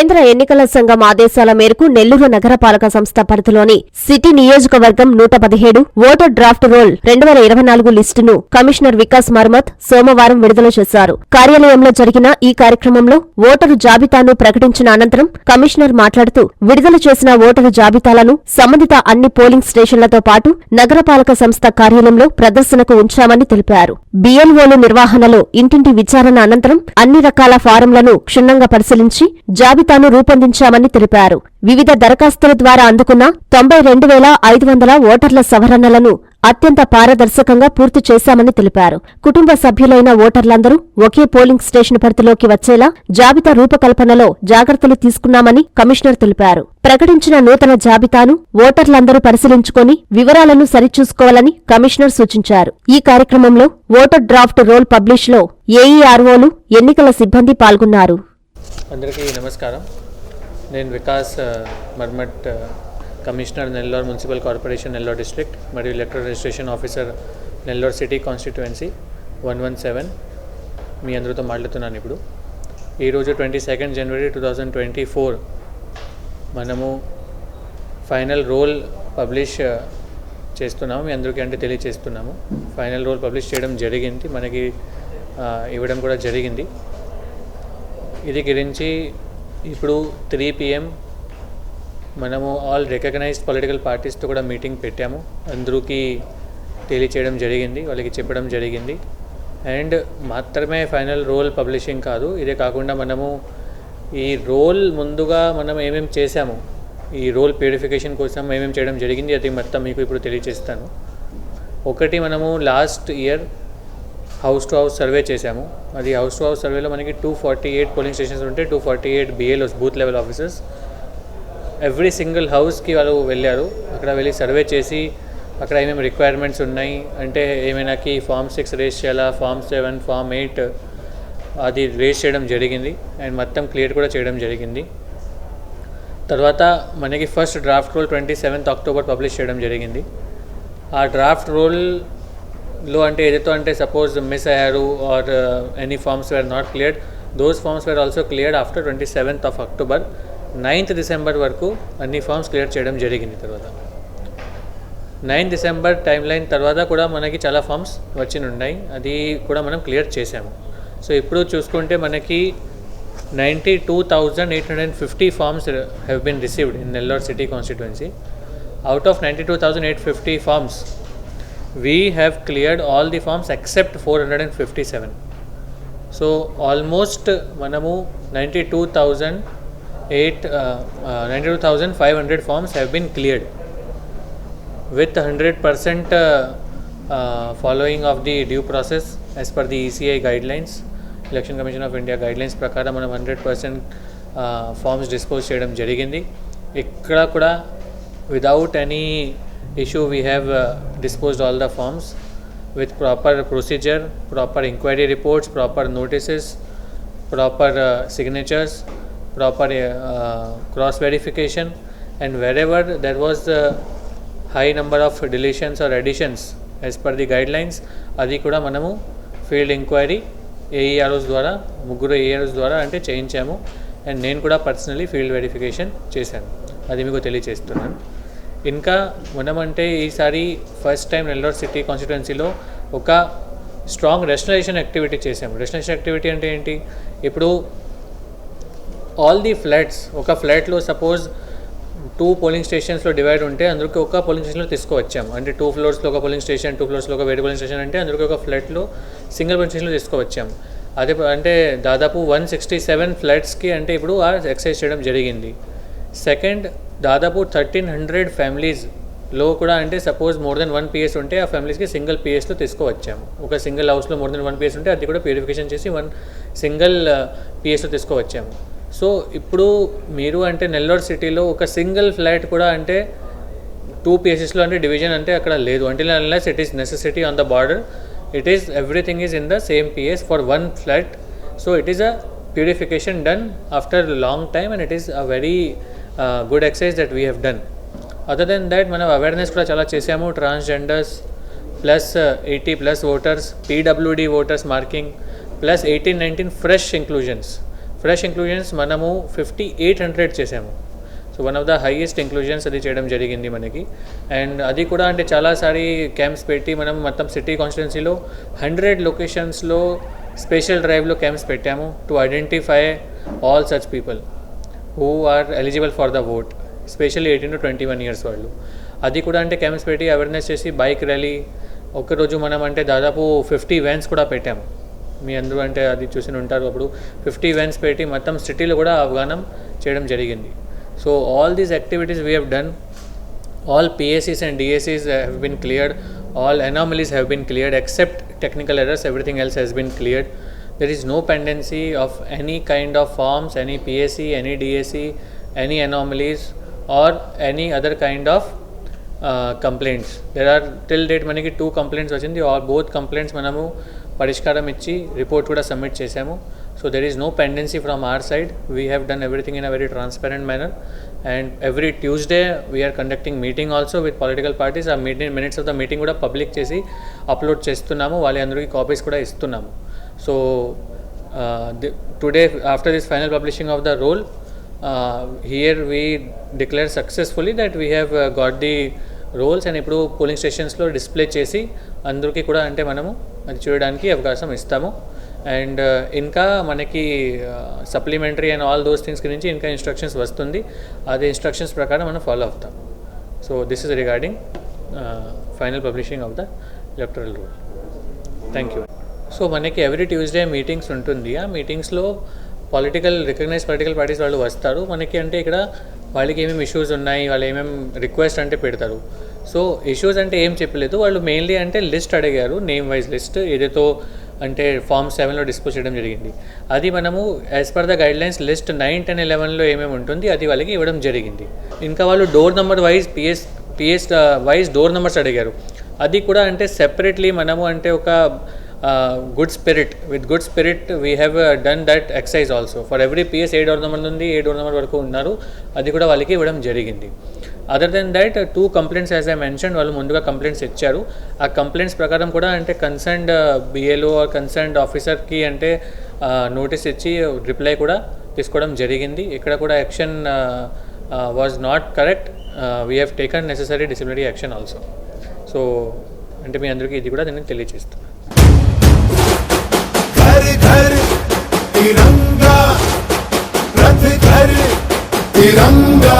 కేంద్ర ఎన్నికల సంఘం ఆదేశాల మేరకు నెల్లూరు నగరపాలక సంస్థ పరిధిలోని సిటీ నియోజకవర్గం నూట పదిహేడు ఓటర్ డ్రాఫ్ట్ రోల్ రెండు వేల ఇరవై నాలుగు లిస్టును కమిషనర్ వికాస్ మర్మత్ సోమవారం విడుదల చేశారు. కార్యాలయంలో జరిగిన ఈ కార్యక్రమంలో ఓటరు జాబితాను ప్రకటించిన అనంతరం కమిషనర్ మాట్లాడుతూ విడుదల చేసిన ఓటరు జాబితాలను సంబంధిత అన్ని పోలింగ్ స్టేషన్లతో పాటు నగరపాలక సంస్థ కార్యాలయంలో ప్రదర్శనకు ఉంచామని తెలిపారు. బిఎల్ఓలు నిర్వహణలో ఇంటింటి విచారణ అనంతరం అన్ని రకాల ఫారంలను క్షుణ్ణంగా పరిశీలించి జాబితాను రూపొందించామని తెలిపారు. వివిధ దరఖాస్తుల ద్వారా అందుకున్న తొంభై రెండు వేల ఐదు వందల ఓటర్ల సవరణలను అత్యంత పారదర్శకంగా పూర్తి చేశామని తెలిపారు. కుటుంబ సభ్యులైన ఓటర్లందరూ ఒకే పోలింగ్ స్టేషన్ పరిధిలోకి వచ్చేలా జాబితా రూపకల్పనలో జాగ్రత్తలు తీసుకున్నామని కమిషనర్ తెలిపారు. ప్రకటించిన నూతన జాబితాను ఓటర్లందరూ పరిశీలించుకొని వివరాలను సరిచూసుకోవాలని కమిషనర్ సూచించారు. ఈ కార్యక్రమంలో ఓటర్ డ్రాఫ్ట్ రోల్ పబ్లిష్లో ఏఈఆర్ఓలు ఎన్నికల సిబ్బంది పాల్గొన్నారు. అందరికీ నమస్కారం. నేను Vikas Marmat commissioner Nellore municipal corporation Nellore district మరియు electoral registration officer Nellore city constituency one one seven మీ అందరితో మాట్లాడుతున్నాను ఇప్పుడు. ఈరోజు twenty second January two thousand twenty four మనము ఫైనల్ రోల్ పబ్లిష్ చేస్తున్నాము. మీ అందరికీ అంటే తెలియచేస్తున్నాము. ఫైనల్ రోల్ పబ్లిష్ చేయడం జరిగింది. మనకి ఇవ్వడం కూడా జరిగింది. ఇది గురించి ఇప్పుడు త్రీ పిఎం మనము ఆల్ రికగ్నైజ్డ్ పొలిటికల్ పార్టీస్తో కూడా మీటింగ్ పెట్టాము. అందరికీ తెలియచేయడం జరిగింది వాళ్ళకి చెప్పడం జరిగింది. అండ్ మాత్రమే ఫైనల్ రోల్ పబ్లిషింగ్ కాదు ఇదే కాకుండా మనము ఈ రోల్ ముందుగా మనం ఏమేమి చేశాము ఈ రోల్ ప్యూరిఫికేషన్ కోసం ఏమేమి చేయడం జరిగింది అది మొత్తం మీకు ఇప్పుడు తెలియజేస్తాను ఒకటి మనము last year house to house survey చేశాము. అది హౌస్ టు హౌస్ సర్వేలో మనకి two forty eight polling stations ఉంటే two forty eight BLOs booth level officers every single హౌస్కి వాళ్ళు వెళ్ళారు. అక్కడ వెళ్ళి సర్వే చేసి అక్కడ ఏమేమి రిక్వైర్మెంట్స్ ఉన్నాయి అంటే ఏమైనాకి ఫామ్ సిక్స్ రేస్ చేయాలా ఫామ్ సెవెన్ ఫామ్ ఎయిట్ అది రేస్ చేయడం జరిగింది. అండ్ మొత్తం క్లియర్ కూడా చేయడం జరిగింది. తర్వాత మనకి first draft roll twenty seventh October publish చేయడం జరిగింది. ఆ డ్రాఫ్ట్ లో అంటే ఏదైతే అంటే సపోజ్ మిస్ అయ్యారు or any forms were not cleared those forms were also cleared after twenty seventh of October ninth December వరకు అన్ని ఫార్మ్స్ క్లియర్ చేయడం జరిగింది తర్వాత. నైన్త్ డిసెంబర్ టైం లైన్ తర్వాత కూడా మనకి చాలా ఫార్మ్స్ వచ్చి ఉన్నాయి అది కూడా మనం క్లియర్ చేసాము సో ఇప్పుడు చూసుకుంటే మనకి ninety two thousand eight hundred and fifty forms have been received in Nellore city constituency out of ninety two thousand eight fifty forms we have cleared all the forms except four hundred and fifty seven so almost మనము ninety two thousand eight ninety two five hundred forms with 100% uh, uh, following of the due process as per the ECI guidelines, election commission of India guidelines ప్రకారం మనం hundred percent forms dispose చేయడం జరిగింది. ఇక్కడ కూడా without any issue we have disposed all the forms with proper procedure, proper inquiry reports, proper notices, proper uh, signatures, proper uh, cross verification, and wherever there was a high number of deletions or additions as per the guidelines, అది కూడా మనము field enquiry AEROs ద్వారా ముగ్గురు AEROs ద్వారా అంటే చేయించాము. And నేను కూడా పర్సనలీ ఫీల్డ్ వెరిఫికేషన్ చేశాను. అది మీకు తెలియజేస్తున్నాను ఇంకా మనమంటే ఈసారి ఫస్ట్ టైం నెల్లూరు సిటీ కాన్స్టిట్యున్సీలో ఒక స్ట్రాంగ్ రెషనలైజేషన్ యాక్టివిటీ చేసాము రెషనలైజేషన్ యాక్టివిటీ అంటే ఏంటి? ఇప్పుడు ఆల్ ది ఫ్లాట్స్ ఒక ఫ్లాట్లో సపోజ్ టూ పోలింగ్ స్టేషన్స్లో డివైడ్ ఉంటే అందరికి ఒక పోలింగ్ స్టేషన్లో తీసుకువచ్చాము. అంటే టూ ఫ్లోర్స్లో ఒక పోలింగ్ స్టేషన్ టూ ఫ్లోర్స్లో ఒక వేరే పోలింగ్ స్టేషన్ అంటే అందరికి ఒక ఫ్లాట్లో సింగిల్ పోలింగ్ స్టేషన్లో తీసుకువచ్చాము. అదే అంటే దాదాపు వన్ సిక్స్టీ సెవెన్ ఫ్లాట్స్కి అంటే ఇప్పుడు ఆ ఎక్సైజ్ చేయడం జరిగింది. సెకండ్ దాదాపు థర్టీన్ హండ్రెడ్ ఫ్యామిలీస్లో కూడా అంటే suppose more than one PS ఉంటే ఆ ఫ్యామిలీస్కి సింగిల్ పిఎస్లో తీసుకువచ్చాము. ఒక సింగిల్ హౌస్లో మోర్ దెన్ వన్ పిఎస్ ఉంటే అది కూడా ప్యూరిఫికేషన్ చేసి వన్ సింగిల్ పిఎస్లో తీసుకువచ్చాము. సో ఇప్పుడు మీరు అంటే నెల్లూరు సిటీలో ఒక సింగిల్ ఫ్లాట్ కూడా అంటే టూ పిఎస్ఎస్లో అంటే డివిజన్ అంటే అక్కడ లేదు. అంటే unless it is necessity on the border it is everything is in the same PS for one flat so it is a purification done after long time and it is a very good exercise that we have done other than that మనం awareness కూడా చాలా చేసాము transgenders plus eighty plus voters PWD voters marking plus eighteen nineteen fresh inclusions fresh inclusions మనము fifty eight hundred చేసాము so one of the highest inclusions అది చేయడం జరిగింది మనకి. అండ్ అది కూడా అంటే చాలాసారి క్యాంప్స్ పెట్టి మనం మొత్తం సిటీ కాన్స్టిట్యున్సీలో హండ్రెడ్ లొకేషన్స్లో స్పెషల్ డ్రైవ్లో క్యాంప్స్ పెట్టాము to identify all such people who are eligible for the vote specially eighteen to twenty one years వాళ్ళు. అది కూడా అంటే క్యాంప్స్ పెట్టి అవేర్నెస్ చేసి బైక్ ర్యాలీ ఒకరోజు మనం అంటే దాదాపు ఫిఫ్టీ వ్యాన్స్ కూడా పెట్టాము మీ అందరూ అంటే అది చూసి ఉంటారు అప్పుడు. ఫిఫ్టీ వ్యాన్స్ పెట్టి మొత్తం సిటీలో కూడా అవగాహన చేయడం జరిగింది. So all these activities we have done all పిఎస్సీస్ and DSCs have been cleared all anomalies have been cleared except technical errors everything else has been cleared There is no pendency of any kind of forms, any PAC, any DAC, any anomalies, or any other kind of uh, complaints. There are till date మనకి two complaints వచ్చింది. Are both complaints మనము పరిష్కారం ఇచ్చి report కూడా submit చేసాము so there is no pendency from our side we have done everything in a very transparent manner and every Tuesday we are conducting meeting also with political parties ఆ meeting minutes of the meeting కూడా public చేసి upload చేస్తున్నాము. వాళ్ళందరికీ copies కూడా ఇస్తున్నాము. So uh, this after this final publishing of the here here we declare successfully that have have got the rolls and ఇప్పుడు polling స్టేషన్స్లో display చేసి అందరికీ కూడా అంటే మనము అది చూడడానికి అవకాశం ఇస్తాము. అండ్ uh, ఇంకా మనకి supplementary and all those things గురించి ఇంకా ఇన్స్ట్రక్షన్స్ వస్తుంది. అదే ఇన్స్ట్రక్షన్స్ ప్రకారం మనం ఫాలో అవుతాం. So this is regarding final publishing of the electoral roll thank you so మనకి ఎవ్రీ ట్యూస్డే మీటింగ్స్ ఉంటుంది. ఆ మీటింగ్స్లో పొలిటికల్ రికగ్నైజ్ పొలిటికల్ పార్టీస్ వాళ్ళు వస్తారు. మనకి అంటే ఇక్కడ వాళ్ళకి ఏమేమి ఇష్యూస్ ఉన్నాయి వాళ్ళు ఏమేమి రిక్వెస్ట్ అంటే పెడతారు. సో ఇష్యూస్ అంటే ఏం చెప్పలేదు. వాళ్ళు మెయిన్లీ అంటే లిస్ట్ అడిగారు నేమ్ వైజ్ లిస్ట్ ఏదైతే అంటే ఫామ్ సెవెన్లో డిస్పోజ్ చేయడం జరిగింది. అది మనము as per the guidelines list nine ten ఎలెవెన్లో ఏమేమి ఉంటుంది అది వాళ్ళకి ఇవ్వడం జరిగింది. ఇంకా వాళ్ళు door number wise PS PS wise door numbers అడిగారు. అది కూడా అంటే సెపరేట్లీ మనము అంటే ఒక good spirit with good spirit we have done that exercise also for every PS A door number నుండి ఏ డోర్ నెంబర్ వరకు ఉన్నారు అది కూడా వాళ్ళకి ఇవ్వడం జరిగింది. Other than that two complaints as I mention వాళ్ళు ముందుగా కంప్లైంట్స్ ఇచ్చారు. ఆ కంప్లైంట్స్ ప్రకారం కూడా అంటే కన్సర్న్డ్ బిఏలో కన్సర్న్డ్ ఆఫీసర్కి అంటే నోటీస్ ఇచ్చి రిప్లై కూడా తీసుకోవడం జరిగింది. ఇక్కడ కూడా action was not correct we have taken necessary disciplinary action also so అంటే మీ అందరికీ ఇది కూడా నేను తెలియజేస్తాను तिरंगा रथ घर तिरंगा